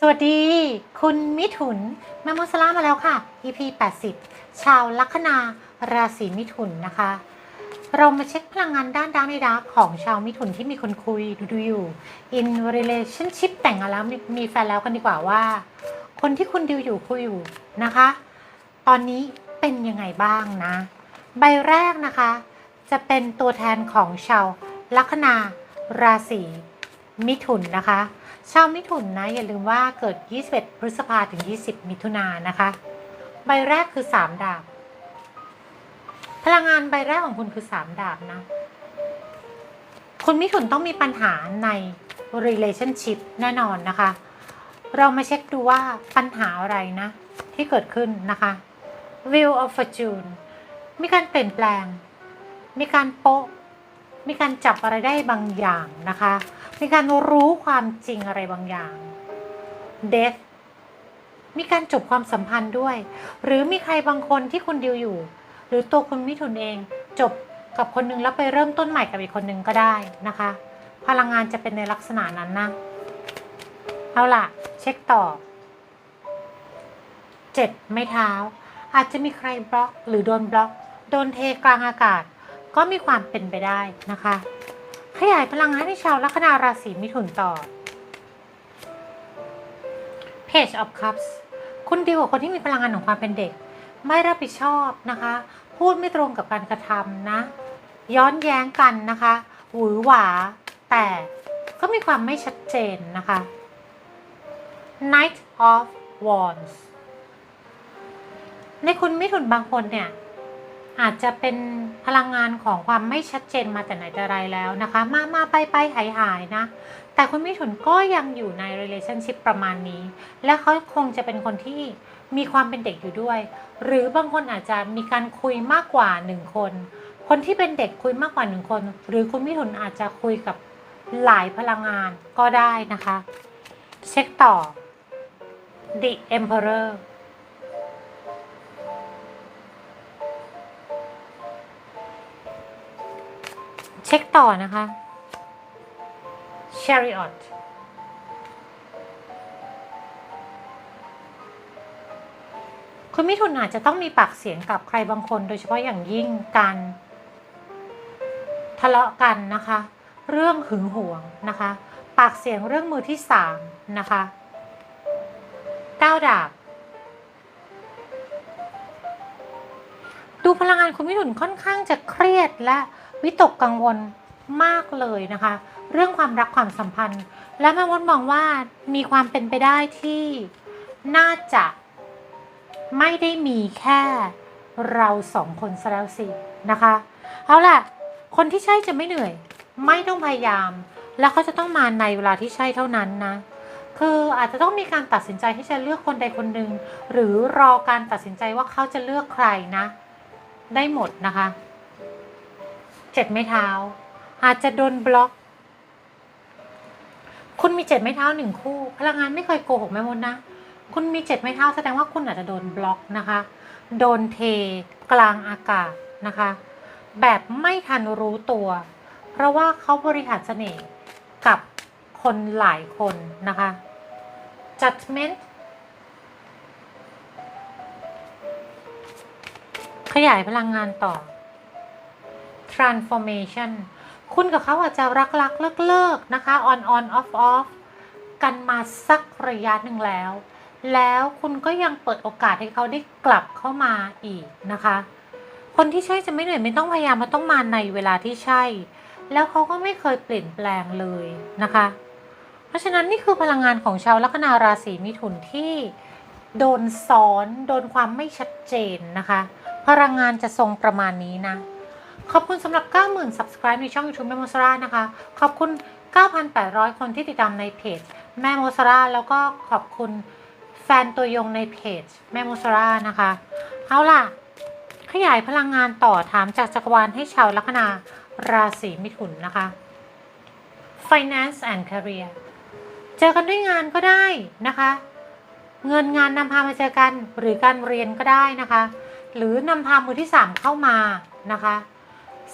สวัสดี คุณมิถุนแม่มดสลามาแล้วค่ะ EP 80 ชาวลัคนาราศีมิถุนนะคะ เรามาเช็คพลังงานด้านดาร์กในดาร์กของชาวมิถุนที่มีคนคุยดูดูอยู่ in relationship แต่งงานแล้วมีมีแฟนแล้วกันดีกว่าว่า คนที่คุณดิวอยู่คุยอยู่นะคะ ตอนนี้เป็นยังไงบ้างนะ ใบแรกนะคะ จะเป็นตัวแทนของชาวลัคนาราศี มิถุนนะคะ ชาวมิถุนนะอย่าลืมว่าเกิด 21 พฤษภาถึง 20 มิถุนายนนะคะ ใบแรกคือ 3 ดาบ พลังงานใบแรกของคุณคือ 3 ดาบนะ คุณมิถุนต้องมีปัญหาใน relationship แน่นอนนะคะ เรามาเช็คดูว่าปัญหาอะไรนะ ที่เกิดขึ้นนะคะ Wheel of Fortune มีการเปลี่ยนแปลง มีการโปะมีการจับอะไรได้บางอย่างนะคะ มีการรู้ความจริงอะไรบางอย่าง Death มีการจบความสัมพันธ์ด้วย หรือมีใครบางคนที่คุณดิวอยู่ หรือตัวคุณมิถุนเองจบกับคนหนึงแล้วไปเริ่มต้นใหม่กับอีกคนหนึ่งก็ได้นะคะ พลังงานจะเป็นในลักษณะนั้นนะ เอาล่ะ เช็คต่อเจ็ดไม่เท้า อาจจะมีใครบล็อกหรือโดนบล็อก โดนเทกลางอากาศ ก็มีความเป็นไปได้นะคะ ขยายพลังงานให้ชาวลัคนาราศีมิถุนต่อ Page of Cups คุณดีกว่าคนที่มีพลังงานของความเป็นเด็ก ไม่รับผิดชอบนะคะ พูดไม่ตรงกับการกระทำนะ ย้อนแย้งกันนะคะหวือหวา แต่ก็มีความไม่ชัดเจนนะคะ Knight of Wands ในคุณมิถุนบางคนเนี่ย อาจจะเป็นพลังงานของความไม่ชัดเจนมาแต่ไหนแต่ไรแล้วนะคะ มามาไปไปหายหายนะ แต่คุณมิถุนก็ยังอยู่ใน relationship ประมาณนี้ และเขาคงจะเป็นคนที่มีความเป็นเด็กอยู่ด้วย หรือบางคนอาจจะมีการคุยมากกว่าหนึ่งคน คนที่เป็นเด็กคุยมากกว่าหนึ่งคน หรือคุณมิถุนอาจจะคุยกับหลายพลังงานก็ได้นะคะ เช็คต่อ The Emperor เช็คต่อนะคะ Chariot คุณมิถุนอาจจะต้องมีปากเสียงกับใครบางคน โดยเฉพาะอย่างยิ่งการทะเลาะกันนะคะ เรื่องหึงหวงนะคะ ปากเสียงเรื่องมือที่สามนะคะก้าวดาบดูพลังงานคุณมิถุนค่อนข้างจะเครียดและ วิตกกังวลมากเลยนะคะ เรื่องความรักความสัมพันธ์ และแม่มดมองว่ามีความเป็นไปได้ที่น่าจะไม่ได้มีแค่เราสองคนซะแล้วสินะคะ เอาล่ะ คนที่ใช่จะไม่เหนื่อย ไม่ต้องพยายาม แล้วเขาจะต้องมาในเวลาที่ใช่เท่านั้นนะ คืออาจจะต้องมีการตัดสินใจที่จะเลือกคนใดคนหนึ่งหรือรอการตัดสินใจว่าเขาจะเลือกใครนะ ได้หมดนะคะ จ็ดไม้เท้า อาจจะโดนบล็อก คุณมีเจ็ดไม้เท้าหนึ่งคู่ พลังงานไม่เคยโกหกแม่มดนะ คุณมีเจ็ดไม้เท้าแสดงว่าคุณอาจจะโดนบล็อกนะคะ โดนเทกลางอากาศนะคะ แบบไม่ทันรู้ตัว เพราะว่าเขาบริหารเสน่ห์กับคนหลายคนนะคะ judgment ขยายพลังงานต่อ transformation คุณกับเขาอาจจะรักรักเลิกเลิกๆนะคะ on on off off กันมาสักระยะหนึ่งแล้ว แล้วคุณก็ยังเปิดโอกาสให้เขาได้กลับเข้ามาอีกนะคะ คนที่ใช่จะไม่เหนื่อยไม่ต้องพยายามมันต้องมาในเวลาที่ใช่ แล้วเขาก็ไม่เคยเปลี่ยนแปลงเลยนะคะ เพราะฉะนั้นนี่คือพลังงานของชาวลัคนาราศีมิถุนที่โดนซ้อน โดนความไม่ชัดเจนนะคะ พลังงานจะทรงประมาณนี้นะ ขอบคุณสำหรับ 90,000 subscribe ในช่อง YouTube แม่โมสรานะคะ ขอบคุณ 9,800 คนที่ติดตามในเพจแม่โมสราแล้วก็ขอบคุณแฟนตัวยงในเพจแม่โมสรานะคะ เอาล่ะ ขยายพลังงานต่อถามจากจักรวาลให้ชาวลัคนาราศีมิถุนนะคะ finance and career เจอกันด้วยงานก็ได้นะคะ เงินงานนำพามาเจอกันหรือการเรียนก็ได้นะคะ หรือนำพามือที่สามเข้ามานะคะ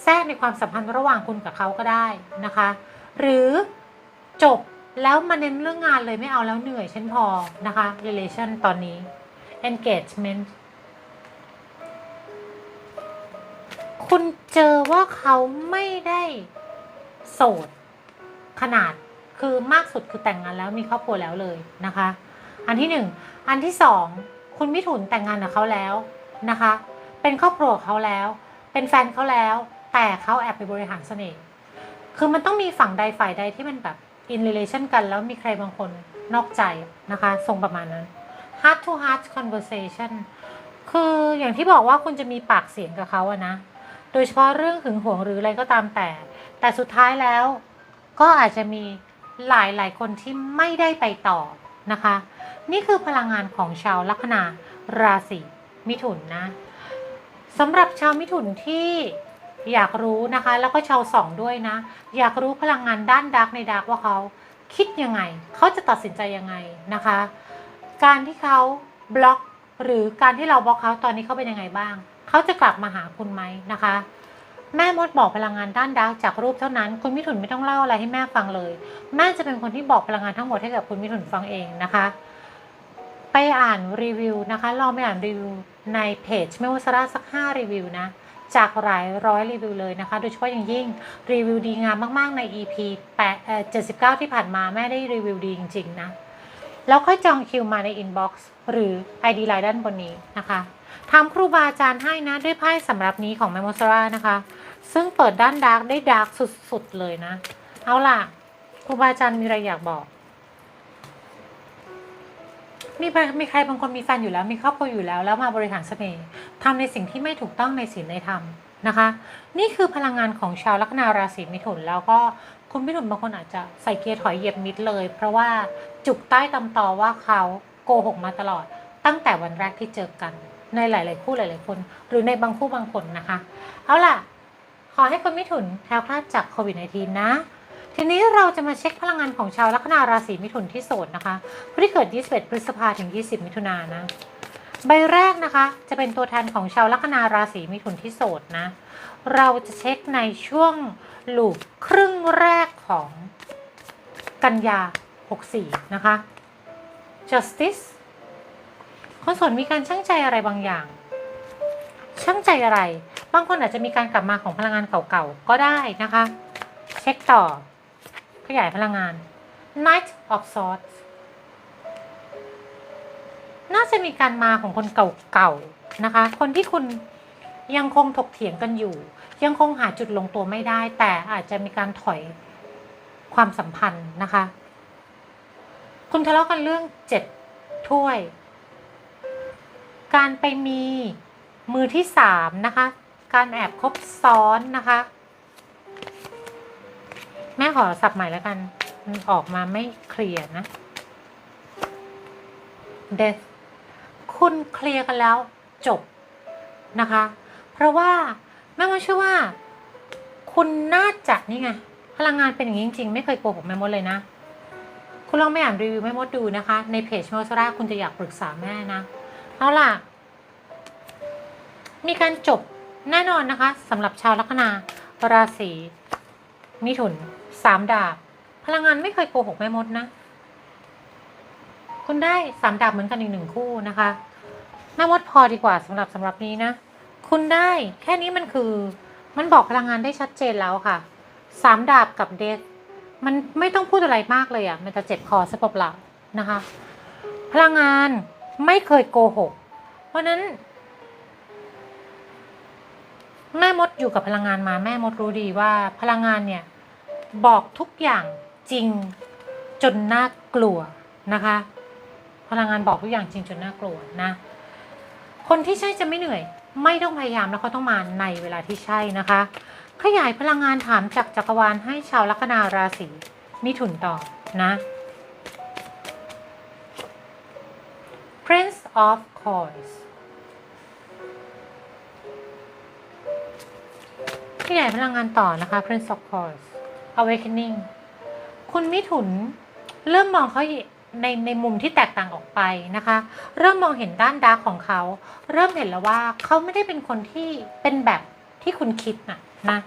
แทรกในความสัมพันธ์ระหว่างคุณกับเขาก็ได้นะคะ หรือจบแล้วมาเน้นเรื่องงานเลยไม่เอาแล้วเหนื่อยฉันพอนะคะ relation ตอนนี้ engagement คุณเจอว่าเขาไม่ได้โสดขนาดคือมากสุดคือแต่งงานแล้วมีครอบครัวแล้วเลยนะคะ อันที่หนึ่งอันที่สองคุณมิถุนแต่งงานกับเขาแล้วนะคะ เป็นครอบครัวเขาแล้ว เป็นแฟนเขาแล้ว แต่เขาแอบไปบริหารเสน่ห์คือมันต้องมีฝั่งใดฝ่ายใดที่มันแบบ in relation กันแล้วมีใครบางคนนอกใจนะคะทรงประมาณนั้น heart to heart conversation คืออย่างที่บอกว่าคุณจะมีปากเสียงกับเขาอะนะ โดยเฉพาะเรื่องหึงหวงหรืออะไรก็ตามแต่ แต่สุดท้ายแล้วก็อาจจะมีหลายหลายคนที่ไม่ได้ไปต่อนะคะ นี่คือพลังงานของชาวลัคนาราศีมิถุนนะสำหรับชาวมิถุนที่ อยากรู้นะคะ แล้วก็ชาวสองด้วยนะ อยากรู้พลังงานด้านดาร์กในดาร์กว่าเขาคิดยังไง เขาจะตัดสินใจยังไงนะคะ การที่เขาบล็อกหรือการที่เราบล็อกเขาตอนนี้เขาเป็นยังไงบ้าง เขาจะกลับมาหาคุณไหมนะคะ แม่มดบอกพลังงานด้านดาร์กจากรูปเท่านั้น คุณมิถุนไม่ต้องเล่าอะไรให้แม่ฟังเลย แม่จะเป็นคนที่บอกพลังงานทั้งหมดให้กับคุณมิถุนฟังเองนะคะ ไปอ่านรีวิวนะคะลองไปอ่านรีวิวในเพจเมวสราสัก5รีวิวนะ จากหลายร้อยรีวิวเลยนะคะ โดยเฉพาะอย่างยิ่งรีวิวดีงามมากๆใน EP 8เอ่อ79 ที่ผ่านมาแม่ได้รีวิวดีจริง ๆ นะ แล้วค่อยจองคิวมาในอินบ็อกซ์หรือ ID ไลน์ด้านบนนี้นะคะถามครูบาอาจารย์ให้นะ ด้วยไพ่สำหรับนี้ของแมมโมสรานะคะ ซึ่งเปิดด้านดาร์กได้ดาร์กสุด ๆ เลยนะ เอาล่ะ ครูบาอาจารย์มีอะไรอยากบอก มีมีใครบางคนมีแฟนอยู่แล้วมีครอบครัวอยู่แล้ว แล้วมาบริหารเสน่ห์ทำในสิ่งที่ไม่ถูกต้องในศีลในธรรมนะคะ นี่คือพลังงานของชาวลัคนาราศีมิถุน แล้วก็คุณมิถุนบางคนอาจจะใส่เกียร์ถอยเหยียบมิดเลย เพราะว่าจุกใต้ตำตอว่าเขาโกหกมาตลอด ตั้งแต่วันแรกที่เจอกัน ในหลาย ๆ คู่หลาย ๆ คน หรือในบางคู่บางคนนะคะ เอาล่ะ ขอให้คนมิถุนแคล้วคลาดจากโควิด -19 นะ ทีนี้เราจะมาเช็คพลังงานของชาวลัคนาราศีมิถุนที่โสดนะคะผู้ที่เกิด 21 พฤษภาถึง 20 มิถุนายนนะ ใบแรกนะคะจะเป็นตัวแทนของชาวลัคนาราศีมิถุนที่โสดนะ เราจะเช็คในช่วงลูปครึ่งแรกของกันยา 64 นะคะ justice คนโสดมีการช่างใจอะไรบางอย่าง ช่างใจอะไร บางคนอาจจะมีการกลับมาของพลังงานเก่าๆ ก็ได้นะคะ เช็คต่อ ขยายพลังงาน Knight of Swords น่าจะมีการมาของคนเก่าๆนะคะ คนที่คุณยังคงถกเถียงกันอยู่ ยังคงหาจุดลงตัวไม่ได้ แต่อาจจะมีการถอยความสัมพันธ์นะคะ คุณทะเลาะกันเรื่องเจ็ดถ้วย การไปมีมือที่สามนะคะ การแอบคบซ้อนนะคะ แม่ขอสับใหม่แล้วกัน มันออกมาไม่เคลียร์นะ death คุณเคลียร์กันแล้วจบนะคะ เพราะว่าแม่มดเชื่อว่า คุณน่าจะนี่ไงพลังงานเป็นอย่างนี้จริงๆ ไม่เคยโกหกแม่มดเลยนะ คุณลองไปอ่านรีวิวแม่มดดูนะคะ ในเพจม่มดสราคุณจะอยากปรึกษาแม่นะ เอาล่ะ มีการจบแน่นอนนะคะสำหรับชาวลัคนาราศีมิถุน สามดาบ พลังงานไม่เคยโกหกแม่มดนะ คุณได้สามดาบเหมือนกันอีกหนึ่งคู่นะคะแม่มดพอดีกว่าสำหรับสำหรับนี้นะ คุณได้แค่นี้มันคือ มันบอกพลังงานได้ชัดเจนแล้วค่ะสามดาบกับเดทมันไม่ต้องพูดอะไรมากเลยอะ่ะ มันจะเจ็บคอซะเปล่าๆนะคะ พลังงานไม่เคยโกหก เพราะนั้น แม่มดอยู่กับพลังงานมาแม่มดรู้ดีว่าพลังงานเนี่ย บอกทุกอย่างจริงจนน่ากลัวนะคะ พลังงานบอกทุกอย่างจริงจนน่ากลัวนะ คนที่ใช่จะไม่เหนื่อย ไม่ต้องพยายามแล้วเขาต้องมาในเวลาที่ใช่นะคะ ขยายพลังงานถามจากจักรวาลให้ชาวลัคนาราศีมิถุนต่อนะ Prince of Coins ขยายพลังงานต่อนะคะ Prince of Coins Awakening คุณมิถุนเริ่มมองเขาในในมุมที่แตกต่างออกไปนะคะ เริ่มมองเห็นด้านดาร์กของเขา เริ่มเห็นแล้วว่าเขาไม่ได้เป็นคนที่เป็นแบบที่คุณคิดนะนะ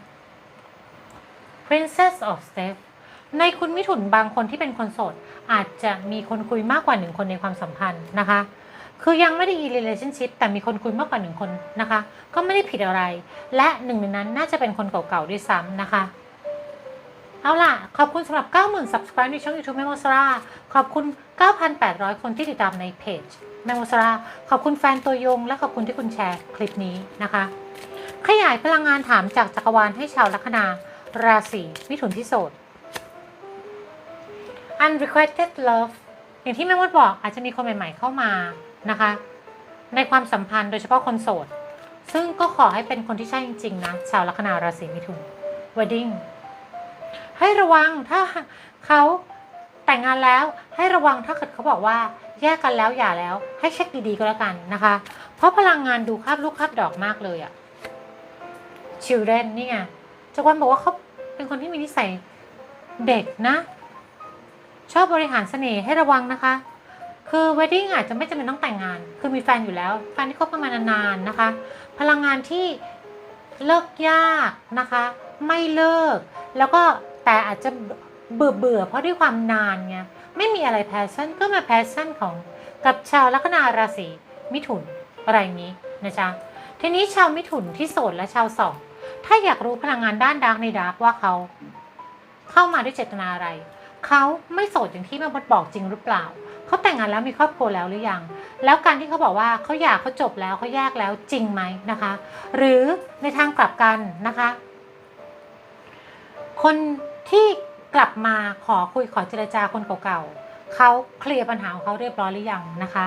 Princess of step ในคุณมิถุนบางคนที่เป็นคนโสด อาจจะมีคนคุยมากกว่าหนึ่งคนในความสัมพันธ์นะคะ คือยังไม่ได้ in relationship แต่มีคนคุยมากกว่าหนึ่งคนนะคะ ก็ไม่ได้ผิดอะไร และหนึ่งในนั้นน่าจะเป็นคนเก่าๆด้วยซ้ำนะคะ เอาล่ะ ขอบคุณสำหรับ 90,000 subscribe ในช่อง YouTube แมโมสราขอบคุณ 9,800 คนที่ติดตามในเพจแมโมสราขอบคุณแฟนตัวยง และขอบคุณที่คุณแชร์คลิปนี้นะคะ ขยายพลังงานถามจากจักรวาลให้ชาวลัคนาราศีมิถุนที่โสด unrequited love อย่างที่แม่มดบอกอาจจะมีคนใหม่ ๆ เข้ามานะคะ ในความสัมพันธ์โดยเฉพาะคนโสด ซึ่งก็ขอให้เป็นคนที่ใช่จริง ๆ นะ ชาวลัคนาราศีมิถุน wedding ให้ระวังถ้าเขาแต่งงานแล้วให้ระวังถ้าเกิดเขาบอกว่าแยกกันแล้วอย่าแล้ว ให้เช็คดีๆก็แล้วกันนะคะ เพราะพลังงานดูคาบลูกคาบดอกมากเลยอะ children นี่ไงจักรวันบอกว่าเขาเป็นคนที่มีนิสัยเด็กนะ ชอบบริหารเสน่ห์ให้ระวังนะคะ คือ wedding อาจจะไม่จำเป็นต้องแต่งงาน คือมีแฟนอยู่แล้วแฟนที่คบกันมานานๆนะคะ พลังงานที่เลิกยากนะคะ ไม่เลิก แล้วก็ แต่อาจจะเบื่อเบื่อๆเพราะด้วยความนานไงไม่มีอะไรแพชชั่นก็มาแพชชั่นของกับชาวลัคนาราศีมิถุนอะไรนี้นะจ๊ะทีนี้ชาวมิถุนที่โสดและชาวสองถ้าอยากรู้พลังงานด้านดาร์กในดาร์กว่าเขา เข้ามาด้วยเจตนาอะไร เขาไม่โสดอย่างที่แม่มดบอกจริงหรือเปล่า เขาแต่งงานแล้วมีครอบครัวแล้วหรือยัง แล้วการที่เขาบอกว่าเขาอยากเขาจบแล้วเขาแยกแล้วจริงไหมนะคะ หรือในทางกลับกันนะคะ คน ที่กลับมาขอคุยขอเจรจาคนเก่าๆเขาเคลียร์ปัญหาของเขาเรียบร้อยหรือยังนะคะ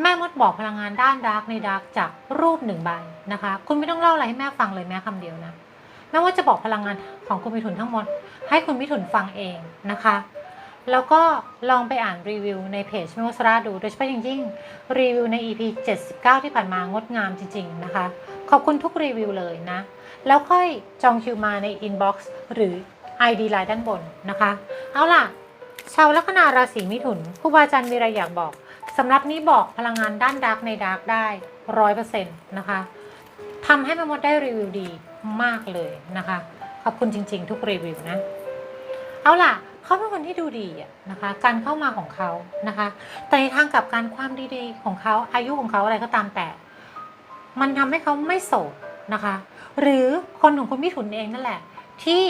แม่มดบอกพลังงานด้านดาร์กในดาร์กจากรูปหนึ่งใบนะคะ คุณไม่ต้องเล่าอะไรให้แม่ฟังเลยแม้คำเดียวนะแม่ว่าจะบอกพลังงานของคุณมิถุนทั้งหมด ให้คุณมิถุนฟังเองนะคะ แล้วก็ลองไปอ่านรีวิวในเพจแม่วสราดูโดยเฉพาะอย่างยิ่งรีวิวใน EP 79 ที่ผ่านมางดงามจริง ๆนะคะ ขอบคุณทุกรีวิวเลยนะ แล้วค่อยจองคิวมาในอินบ็อกซ์หรือ ID ไลน์ด้านบนนะคะ เอาล่ะ ชาวลัคนาราศีมิถุนครูบาอาจารย์มีอะไรอยากบอกสำหรับนี้บอกพลังงานด้านดาร์กในดาร์กได้ร้อยเปอร์เซ็นต์นะคะทำให้แม่มดได้รีวิวดีมากเลยนะคะ ขอบคุณจริง ๆ ทุกรีวิวนะ เอาล่ะเขาเป็นคนที่ดูดีนะคะ การเข้ามาของเขานะคะ แต่ในทางกับการความดีๆของเขาอายุของเขาอะไรก็ตามแต่ มันทำให้เขาไม่โสดนะคะ หรือคนของคุณมิถุนเองนั่นแหละ ที่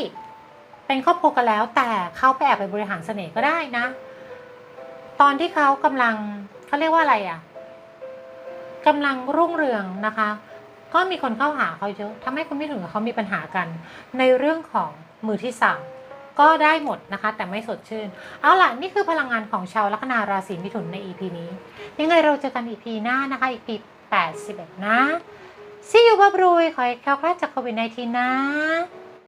เป็นครอบครัวกันแล้ว แต่เขาไปแอบไปบริหารเสน่ห์ก็ได้นะ ตอนที่เขากำลังเขาเรียกว่าอะไรอะ่ะกำลังรุ่งเรืองนะคะ ก็มีคนเข้าหาเขาเยอะทำให้คุณมิถุนกับเขามีปัญหากัน ในเรื่องของมือที่สามก็ได้หมดนะคะ แต่ไม่สดชื่น เอาล่ะ นี่คือพลังงานของชาวลัคนาราศีมิถุนใน EP นี้ ยังไงเราเจอกัน EP หน้านะคะ EP 81 นะ See you บับรุยขอให้แคล้วคลาดจากโควิด -19 นะ